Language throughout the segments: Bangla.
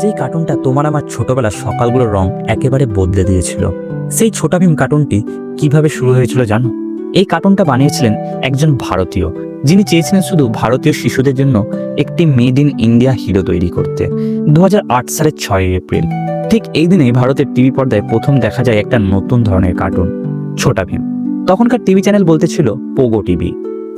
যেই কার্টুনটা তোমার আমার ছোটবেলার সকালগুলোর রং একেবারে বদলে দিয়েছিল। সেই ছোটা ভীম কার্টুনটি কীভাবে শুরু হয়েছিল জানো? এই কার্টুনটা বানিয়েছিলেন একজন ভারতীয়, যিনি চেয়েছিলেন শুধু ভারতীয় শিশুদের জন্য একটি মেড ইন ইন্ডিয়া হিরো তৈরি করতে। দু হাজার আট সালের ছয় এপ্রিল, ঠিক এই দিনেই ভারতের টিভি পর্দায় প্রথম দেখা যায় একটা নতুন ধরনের কার্টুন ছোটা ভীম তখনকার টিভি চ্যানেল বলতে ছিল পোগো টিভি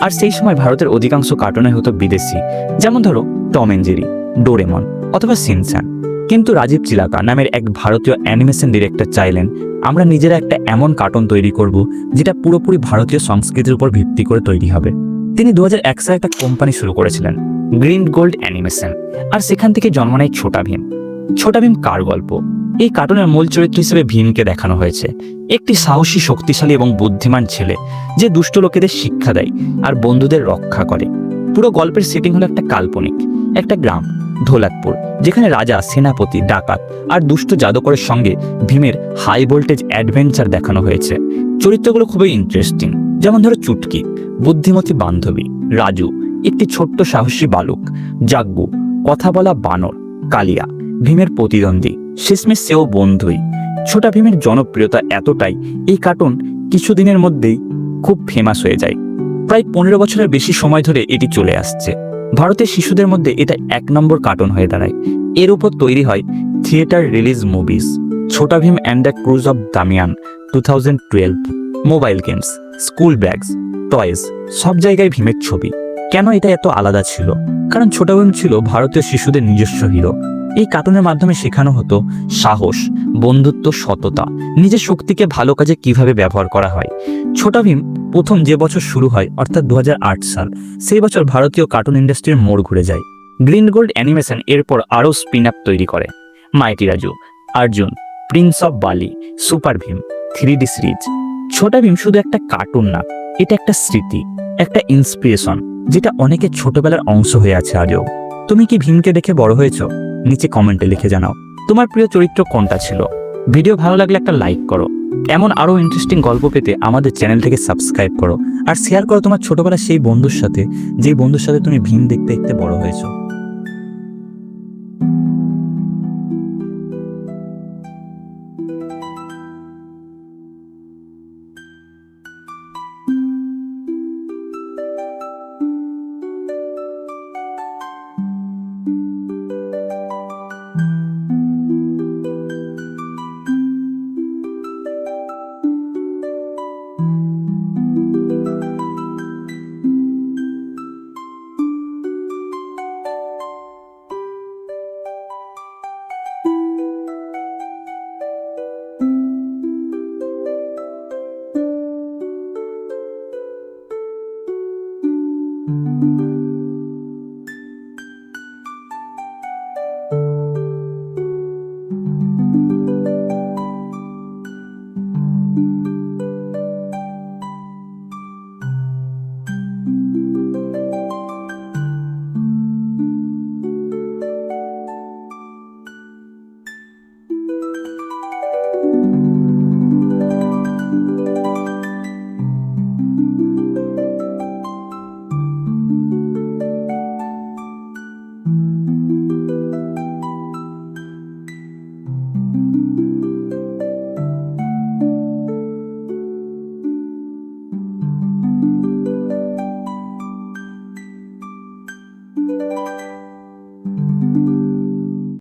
আর সেই সময় ভারতের অধিকাংশ কার্টুনে হতো বিদেশি, যেমন ধরো টম এন্ড জেরি ডোরেমন অথবা সিনস্যান কিন্তু রাজীব চিলাকা নামের এক ভারতীয় অ্যানিমেশন ডিরেক্টর চাইলেন, আমরা নিজেরা একটা এমন কার্টুন তৈরি করব, যেটা পুরোপুরি ভারতীয় সংস্কৃতির উপর ভিত্তি করে তৈরি হবে। তিনি দু হাজার এক একটা কোম্পানি শুরু করেছিলেন, গ্রিন গোল্ড অ্যানিমেশন, আর সেখান থেকে জন্ম নেয় ছোটা ভীম। ছোটা ভীম কার গল্প? এই কার্টুনের মূল চরিত্র হিসেবে ভীমকে দেখানো হয়েছে। একটি সাহসী, শক্তিশালী এবং বুদ্ধিমান ছেলে, যে দুষ্ট লোকেদের শিক্ষা দেয় আর বন্ধুদের রক্ষা করে। পুরো গল্পের সেটিং হলো একটা কাল্পনিক, একটা গ্রাম। ধোলাকপুর যেখানে রাজা, সেনাপতি, ডাকাত আর দুষ্ট জাদুকরের সঙ্গে ভীমের হাই ভোল্টেজ অ্যাডভেঞ্চার দেখানো হয়েছে। চরিত্রগুলো খুবই ইন্টারেস্টিং যেমন ধরো চুটকি, বুদ্ধিমতী বান্ধবী, রাজু, একটি ছোট্ট সাহসী বালক, জাগ্গু, কথা বলা বানর, কালিয়া, ভীমের প্রতিদ্বন্দ্বী, শেষমেশ সেও বন্ধুই। ছোটা ভীমের জনপ্রিয়তা এতটাই, এই কার্টুন কিছুদিনের মধ্যেই খুব ফেমাস হয়ে যায়। প্রায় পনেরো বছরের বেশি সময় ধরে এটি চলে আসছে। ভারতের শিশুদের মধ্যে এটা এক নম্বর কার্টুন হয়ে দাঁড়ায়। এর উপর তৈরি হয় theatre release movies Chhota Bheem and the curse of Damyaan two thousand twelve mobile games school bags toys সব জায়গায় ভীমের ছবি। কেন এটা এত আলাদা ছিল? কারণ ছোটা ভীম ছিল ভারতীয় শিশুদের নিজস্ব হিরো এই কার্টুনের মাধ্যমে শেখানো হতো সাহস, বন্ধুত্ব, সততা। নিজের শক্তিকে ভালো কাজে কীভাবে ব্যবহার করা হয়? ছোটা ভীম প্রথম যে বছর শুরু হয়, অর্থাৎ দু হাজার আট সাল, সেই বছর ভারতীয় কার্টুন ইন্ডাস্ট্রির মোড় ঘুরে যায়। গ্রিন গোল্ড অ্যানিমেশন এরপর আরও স্পিন আপ তৈরি করে। Mighty Raju Arjun prince of Bali, super Bheem three D series. Chhota Bheem শুধু একটা কার্টুন না, এটা একটা স্মৃতি, একটা ইন্সপিরেশন যেটা অনেকের ছোটবেলার অংশ হয়ে আছে আজও। তুমি কি ভীমকে দেখে বড় হয়েছো? নিচে কমেন্টে লিখে জানাও, তোমার প্রিয় চরিত্র কোনটা ছিল? ভিডিও ভালো লাগলে একটা লাইক করো। এমন আরও ইন্টারেস্টিং গল্প পেতে আমাদের চ্যানেলটাকে সাবস্ক্রাইব করো। আর শেয়ার করো তোমার ছোটবেলার সেই বন্ধুর সাথে, যেই বন্ধুর সাথে তুমি ভীম দেখতে দেখতে বড় হয়েছো। Música